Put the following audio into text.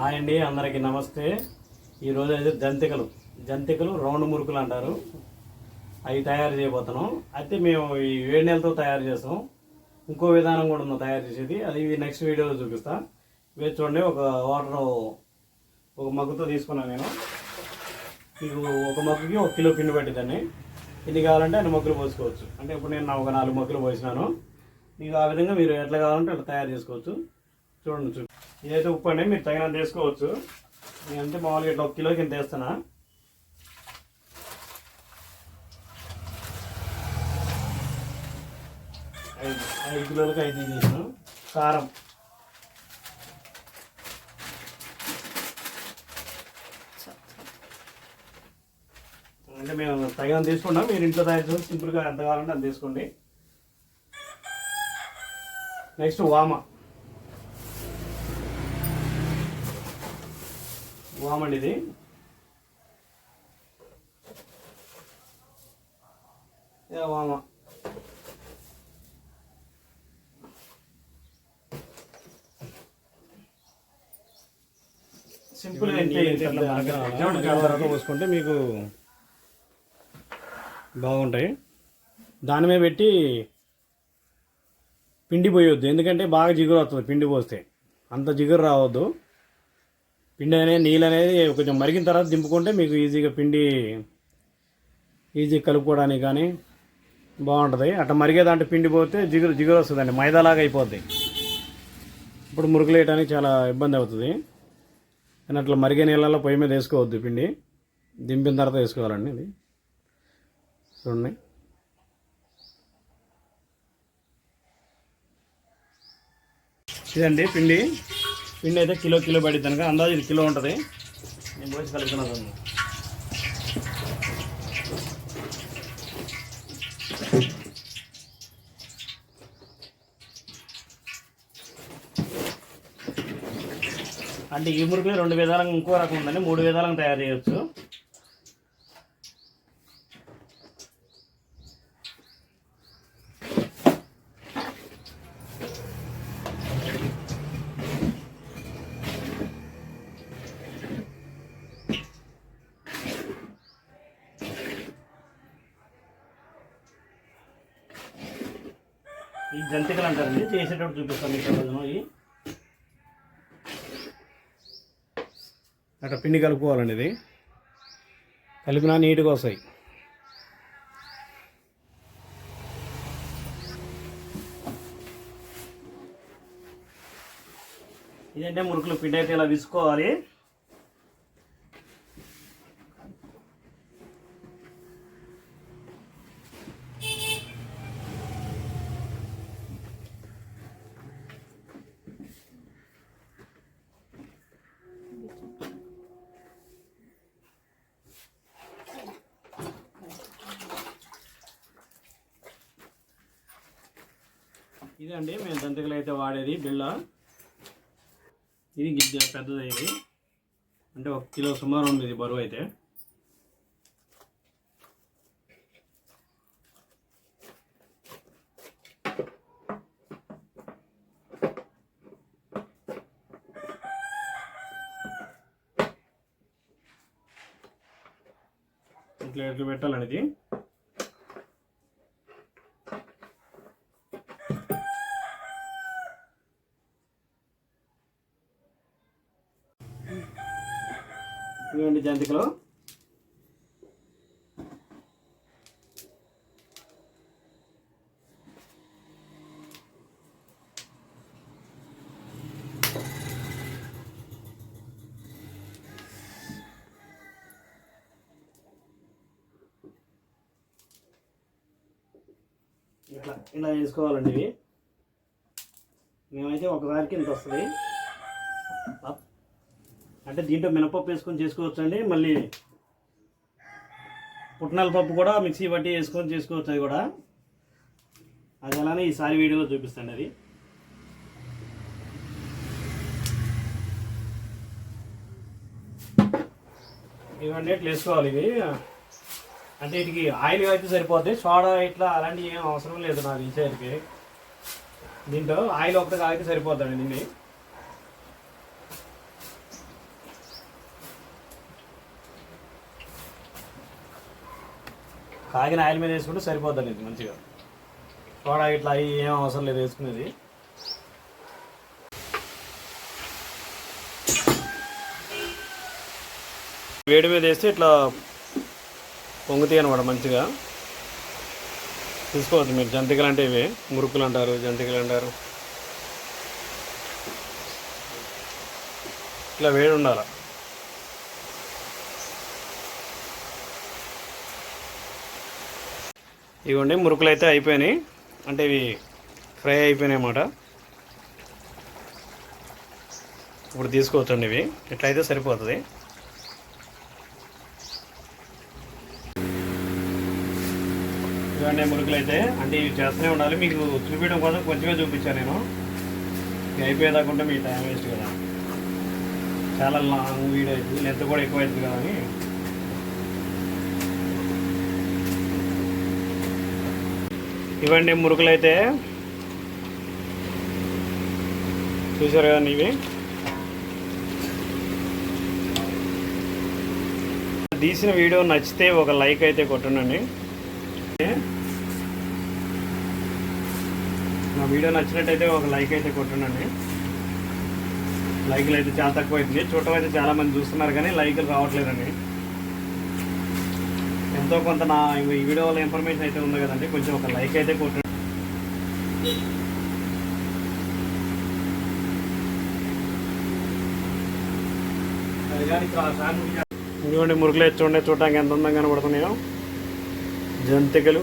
Hi అండి అందరికీ నమస్తే. ఈరోజు అయితే జంతికలు. జంతికలు రౌండ్ మురుకులు అంటారు. అవి తయారు చేయబోతున్నాం. అయితే మేము ఈ వేడి నెలతో తయారు చేస్తాం ఇంకో విధానం కూడా ఉంది తయారు చేసేది. అది నెక్స్ట్ వీడియోలో చూపిస్తా. వేచి చూడండి ఒక వాటర్ ఒక మగ్గుతో తీసుకున్నాను నేను. మీకు ఒక మగ్గుకి ఒక కిలో పిండి పెట్టేదాన్ని ఎన్ని కావాలంటే అన్ని మగ్గులు పోసుకోవచ్చు. అంటే ఇప్పుడు నేను ఒక నాలుగు మగ్గులు పోసినాను. మీకు ఆ విధంగా మీరు ఎట్లా కావాలంటే అట్లా తయారు చేసుకోవచ్చు. చూడండి చూ ఇదైతే ఉప్పు అండి మీరు తగినంత వేసుకోవచ్చు. నేనంటే మామూలుగా ఇట్లా ఒక కిలోకి ఇంత వేస్తానా ఐదు ఐదు కిలోలకి ఐదు వేసాను కారం. అంటే మేము తగినంత తీసుకుంటాం మీరు ఇంట్లో తయారు చేసి సింపుల్గా ఎంత కావాలంటే అంత తీసుకోండి నెక్స్ట్ వామ. వామండి ఇది వామ. సింపుల్ పోసుకుంటే మీకు బాగుంటాయి. దాని మీద పెట్టి పిండి పోయొద్దు. ఎందుకంటే బాగా జిగురు వస్తుంది పిండి పోస్తే. అంత జిగురు రావద్దు. పిండి అనేది నీళ్ళు అనేది కొంచెం మరిగిన తర్వాత దింపుకుంటే మీకు ఈజీగా పిండి ఈజీగా కలుపుకోవడానికి కానీ బాగుంటుంది. అట్లా మరిగే దాంట్లో పిండి పోతే జిగురు జిగురు వస్తుందండి మైదాలాగా అయిపోద్ది. ఇప్పుడు మురుకులు వేయడానికి చాలా ఇబ్బంది అవుతుంది. కానీ అట్లా మరిగే నీళ్ళలో పొయ్యి మీద వేసుకోవద్దు పిండి. దింపిన తర్వాత వేసుకోవాలండి ఇది. చూడండి. ఇదండి పిండి. పిండి అయితే కిలో కిలో పడిద్ది కనుక అందాజు ఇది కిలో ఉంటుంది. నేను పోసి కలుపుతున్నాను అంటే ఈ మురుకులు రెండు విధాలుగా ఇంకో రకం ఉందండి. మూడు విధాలుగా తయారు చేయొచ్చు. ఈ జంతికలు అంటారండి చేసేటప్పుడు చూపిస్తాను మీకు రోజున. ఇవి అట్లా పిండి కలుపుకోవాలండి ఇది. కలిపినా నీట్గా వస్తాయి. ఇదంటే మురుకులు పిండి అయితే ఇలా విసుకోవాలి ఇదండి మేము జంతికలు అయితే వాడేది బిళ్ళ. ఇది గిద్ద పెద్దది ఇది. అంటే ఒక కిలో సుమారు ఉంది ఇది బరువు అయితే. ఇట్లా ఎట్లా పెట్టాలండి ఇది. ఇవ్వండి జంతికలు. ఇట్లా ఇలా వేసుకోవాలండి ఇవి. మేమైతే ఒకసారికి ఇంత వస్తుంది. అంటే దీంట్లో మినపప్పు వేసుకొని చేసుకోవచ్చు అండి మళ్ళీ పుట్నాల పప్పు కూడా మిక్సీ పట్టి వేసుకొని చేసుకోవచ్చు అది కూడా. అది అలానే ఈసారి వీడియోలో చూపిస్తాండి అది. ఇవన్నీ ఇట్లా వేసుకోవాలి ఇవి? అంటే వీటికి ఆయిల్ అయితే సరిపోద్ది. సోడా ఇట్లా అలాంటివి ఏం అవసరం లేదు నాకు ఇచ్చేసరికి దీంట్లో ఆయిల్ ఒకటి కాగితే సరిపోద్దండి దీన్ని. కాగిన ఆయిల్ మీద వేసుకుంటే సరిపోద్దండి ఇది మంచిగా. సోడా ఇట్లా అవి ఏం అవసరం లేదు వేసుకునేది. వేడి మీద వేస్తే ఇట్లా పొంగుతాయి అనమాట మంచిగా. తీసుకోవచ్చు మీరు జంతికలు అంటే ఇవి. మురుకులు అంటారు జంతికలు అంటారు. ఇట్లా వేడి ఉండాలి. ఇవ్వండి మురుకులు అయితే అయిపోయినాయి. అంటే ఇవి ఫ్రై అయిపోయినాయి అన్నమాట. ఇప్పుడు తీసుకోవచ్చండి ఇవి. ఇట్లయితే సరిపోతుంది. ఇవన్నీ మురుకులు అయితే అంటే ఇవి చేస్తూనే ఉండాలి. మీకు చూపించడం కోసం కొంచెమే చూపించాను నేను. ఇవి అయిపోయేదాకుంటే మీ టైం వేస్ట్ కదా. చాలా లాంగ్ వీడియో అవుతుంది లెంత్ కూడా ఎక్కువ అవుతుంది కదా అని. ఇవ్వండి మురుకులు అయితే చూసారు కదండి ఇవి తీసిన వీడియో నచ్చితే ఒక లైక్ అయితే కొట్టండి. నా వీడియో నచ్చినట్టయితే ఒక లైక్ అయితే కొట్టండి. లైక్లు అయితే చాలా తక్కువ అవుతుంది చూడటం అయితే చాలా మంది చూస్తున్నారు కానీ లైక్లు రావట్లేదండి. ఎంతో కొంత నా ఈ వీడియో వల్ల ఇన్ఫర్మేషన్ అయితే ఉంది కదండి. కొంచెం ఒక లైక్ అయితే కొట్టండి. ఇదిగోండి మురుగులు చూడండి చూడటానికి ఎంత అందంగా కనబడుతున్నాయో. జంతికలు.